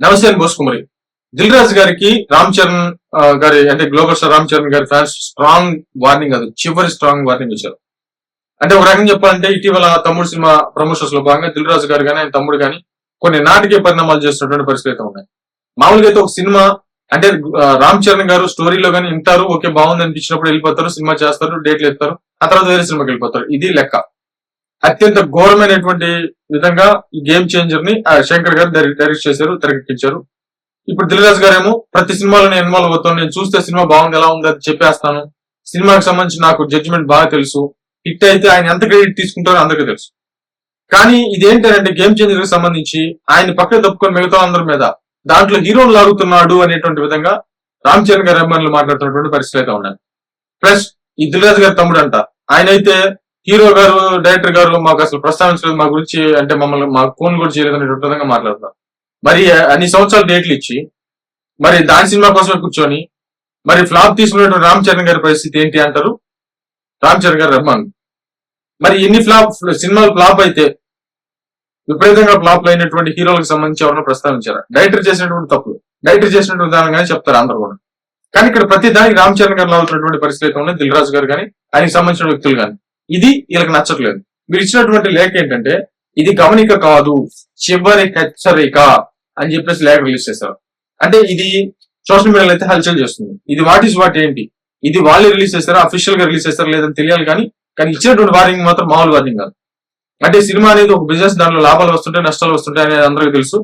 నమస్తే అని దిల్ రాజు గారికి రామ్ చరణ్ గారి అంటే గ్లోబల్ స్టార్ రామ్ చరణ్ గారి ఫ్యాన్స్ స్ట్రాంగ్ వార్నింగ్ అది చివరి స్ట్రాంగ్ వార్నింగ్ ఇచ్చారు. అంటే ఒక రకంగా చెప్పాలంటే ఇటీవల తమ్ముడు సినిమా ప్రమోషన్స్లో భాగంగా దిల్ రాజు గారు కానీ ఆయన తమ్ముడు కానీ కొన్ని నాటకీయ పరిణామాలు చేస్తున్నటువంటి పరిస్థితులు అయితే ఉన్నాయి. మామూలుగా అయితే ఒక సినిమా అంటే రామ్ చరణ్ గారు స్టోరీలో కానీ వింటారు ఓకే బాగుంది అనిపించినప్పుడు వెళ్ళిపోతారు సినిమా చేస్తారు డేట్లు ఎత్తారు ఆ తర్వాత వేరే సినిమాకి వెళ్ళిపోతారు. ఇది లెక్క. అత్యంత ఘోరమైనటువంటి విధంగా ఈ గేమ్ చేంజర్ని ఆ, శంకర్ గారు డైరెక్ట్ చేశారు తెరకెక్కించారు. ఇప్పుడు దిల్రాజ్ గారేమో ప్రతి సినిమాలో నేను ఇన్వాల్వ్ అవుతాను నేను చూస్తే సినిమా బాగుంది ఎలా ఉంది అది చెప్పేస్తాను. సినిమాకి సంబంధించి నాకు జడ్జిమెంట్ బాగా తెలుసు. హిట్ అయితే ఆయన ఎంత క్రెడిట్ తీసుకుంటారో అందరికీ తెలుసు. కానీ ఇదేంటంటే గేమ్ చేంజర్కి సంబంధించి ఆయన పక్కన తప్పుకొని మిగతా అందరి మీద దాంట్లో హీరోలు లాగుతున్నాడు అనేటువంటి విధంగా రామ్ చరణ్ గారి అభిమానులు మాట్లాడుతున్నటువంటి పరిస్థితులు అయితే ఉన్నాయి. ప్లస్ ఈ దిల్రాజ్ గారి తమ్ముడు అంట ఆయన అయితే హీరో గారు డైరెక్టర్ గారు మాకు అసలు ప్రస్తావించలేదు మా గురించి అంటే మమ్మల్ని మా ఫోన్ కూడా చేయలేదు అనేటువంటి విధంగా మాట్లాడతాం మరి అన్ని సంవత్సరాలు డేట్లు ఇచ్చి మరి దాని సినిమా కోసమే కూర్చొని మరి ఫ్లాప్ తీసుకున్నటువంటి రామ్ చరణ్ గారి పరిస్థితి ఏంటి అంటారు? రామ్ చరణ్ గారు రెహమాన్ మరి ఎన్ని ఫ్లాప్ సినిమాలు ఫ్లాప్ అయితే విపరీతంగా ఫ్లాప్ అయినటువంటి హీరోలకు సంబంధించి ఎవరైనా ప్రస్తావించారా డైరెక్టర్ చేసినటువంటి తప్పులు. డైరెక్టర్ చేసినటువంటి విధానంగానే చెప్తారు అందరూ కూడా. కానీ ఇక్కడ ప్రతి దానికి రామ్ చరణ్ గారు అవుతున్నటువంటి పరిస్థితి అయితే ఉన్నాయి దిల్ రాజు గారు కానీ ఆయనకు సంబంధించిన వ్యక్తులు కానీ ఇది వీళ్ళకి నచ్చట్లేదు. మీరు ఇచ్చినటువంటి లేఖ ఏంటంటే ఇది గమనిక కాదు చివరి హెచ్చరిక అని చెప్పేసి లేఖ రిలీజ్ చేశారు. అంటే ఇది సోషల్ మీడియాలో అయితే హల్చల్ చేస్తుంది. ఇది వాట్ ఈస్ వాట్ ఏంటి? ఇది వాళ్ళే రిలీజ్ చేస్తారా? అఫీషియల్గా రిలీజ్ చేస్తారా? లేదని తెలియాలి కానీ కానీ ఇచ్చినటువంటి వార్నింగ్ మాత్రం మామూలు వార్నింగ్ కాదు. అంటే సినిమా అనేది ఒక బిజినెస్ దాంట్లో లాభాలు వస్తుంటాయి నష్టాలు వస్తుంటాయి అనేది అందరికీ తెలుసు.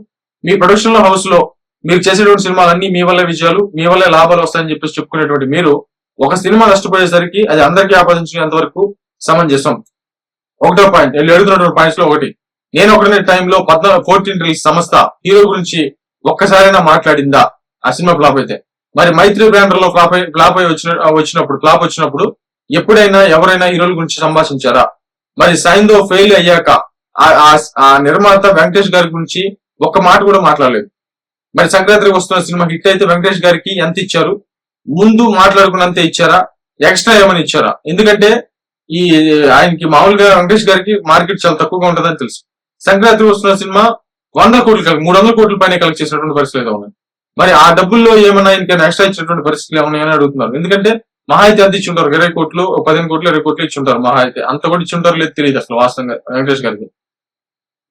మీ ప్రొడక్షన్లో హౌస్లో మీరు చేసేటువంటి సినిమాలన్నీ మీ వల్లే విజయాలు మీ వల్లే లాభాలు వస్తాయని చెప్పేసి చెప్పుకునేటువంటి మీరు ఒక సినిమా నష్టపోయేసరికి అది అందరికీ ఆపాదించుకునేంత వరకు సమంజసం. ఒకటో పాయింట్ వీళ్ళు అడుగుతున్నటువంటి పాయింట్స్లో ఒకటి. నేను ఒకటనే టైంలో పద్నాలుగు ఫోర్టీన్ రిలీజ్ సంస్థ హీరో గురించి ఒక్కసారైనా మాట్లాడిందా? ఆ సినిమా ఫ్లాప్ అయితే. మరి మైత్రి బ్రాండర్లో ఫ్లాప్ ఫ్లాప్ అయి వచ్చిన వచ్చినప్పుడు ఫ్లాప్ వచ్చినప్పుడు ఎప్పుడైనా ఎవరైనా హీరోల గురించి సంభాషించారా? మరి సైన్దో ఫెయిల్ అయ్యాక ఆ- నిర్మాత వెంకటేష్ గారి గురించి ఒక్క మాట కూడా మాట్లాడలేదు. మరి సంక్రాంతికి వస్తున్న సినిమా హిట్ అయితే వెంకటేష్ గారికి ఎంత ఇచ్చారు? ముందు మాట్లాడుకున్నంతే ఇచ్చారా? ఎక్స్ట్రా ఏమని ఇచ్చారా? ఎందుకంటే ఈ ఆయనకి మామూలుగా వెంకటేష్ గారికి మార్కెట్ చాలా తక్కువగా ఉంటుందని తెలుసు. సంక్రాంతి వస్తున్న సినిమా వంద కోట్లు మూడు వందల కోట్ల పైన కలెక్ట్ చేసినటువంటి పరిస్థితులు అయితే ఉన్నాయి. మరి ఆ డబ్బుల్లో ఏమైనా ఇంకా నష్టం ఇచ్చినటువంటి పరిస్థితులు ఏమైనా అడుగుతున్నారు. ఎందుకంటే మహా అయితే అంత ఇచ్చి ఉంటారు ఇరవై కోట్లు పదిహేను కోట్లు ఇరవై కోట్లు ఇచ్చి ఉంటారు మహా అయితే అంత కూడా ఇచ్చి ఉంటారు లేదు తెలియదు అసలు వాస్తవంగా వెంకటేష్ గారికి.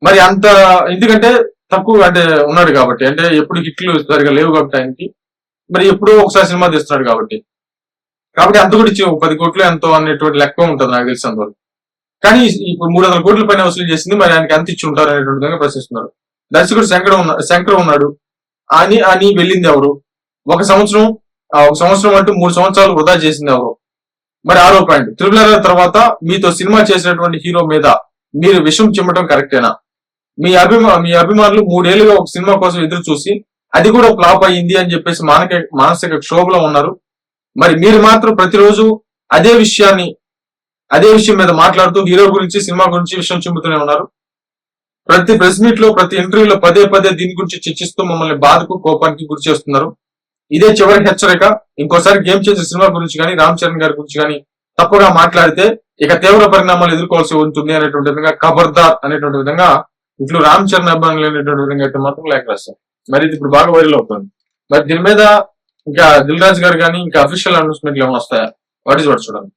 మరి అంత ఎందుకంటే తక్కువ అంటే ఉన్నాడు కాబట్టి అంటే ఎప్పుడు హిట్లు సరిగా లేవు కాబట్టి ఆయనకి. మరి ఎప్పుడో ఒకసారి సినిమా తీస్తున్నాడు కాబట్టి. కాబట్టి అంత కూడా ఇచ్చి ఒక పది కోట్లు ఎంతో అనేటువంటి లెక్క ఉంటుంది నాకు తెలిసినంత వరకు కానీ ఇప్పుడు మూడు వందల కోట్ల పైన వసూలు చేసింది మరి ఆయనకి అంత ఇచ్చి ఉంటారు అనేటువంటి విధంగా ప్రశ్నిస్తున్నారు. దర్శకుడు శంకర్ ఉన్న శంకర్ ఉన్నాడు. అని అని వెళ్ళింది ఎవరు? ఒక సంవత్సరం ఆ ఒక సంవత్సరం అంటూ మూడు సంవత్సరాలు వృధా చేసింది ఎవరు? మరి ఆరో పాయింట్. త్రిబుల్ తర్వాత మీతో సినిమా చేసినటువంటి హీరో మీద మీరు విషం చిమ్మటం కరెక్టేనా? మీ అభిమా మీ అభిమానులు మూడేళ్ళుగా ఒక సినిమా కోసం ఎదురు చూసి అది కూడా ఫ్లాప్ అయ్యింది అని చెప్పేసి మానక మానసిక క్షోభలో ఉన్నారు. మరి మీరు మాత్రం ప్రతిరోజు అదే విషయాన్ని అదే విషయం మీద మాట్లాడుతూ హీరో గురించి సినిమా గురించి విషయం చెబుతూనే ఉన్నారు. ప్రతి ప్రెస్ మీట్లో ప్రతి ఇంటర్వ్యూలో పదే పదే దీని గురించి చర్చిస్తూ మమ్మల్ని బాధకు కోపానికి గురి చేస్తున్నారు. ఇదే చివరి హెచ్చరిక. ఇంకోసారి గేమ్ చేసే సినిమా గురించి కానీ రామ్ చరణ్ గారి గురించి కానీ తప్పుగా మాట్లాడితే ఇక తీవ్ర పరిణామాలు ఎదుర్కోవాల్సి ఉంటుంది అనేటువంటి విధంగా ఖబర్దార్ అనేటువంటి విధంగా ఇట్లు రామ్ చరణ్ అభిమానులు అనేటువంటి విధంగా అయితే మాత్రం లేఖ రాస్తారు మరి ఇది ఇప్పుడు బాగా వైరల్ అవుతుంది. మరి దీని మీద ఇంకా దిల్ రాజు గారు కానీ ఇంకా అఫీషియల్ అనౌన్స్మెంట్లు ఏమైనా వస్తాయా? వాట్ ఈస్ వాట్ చూడండి.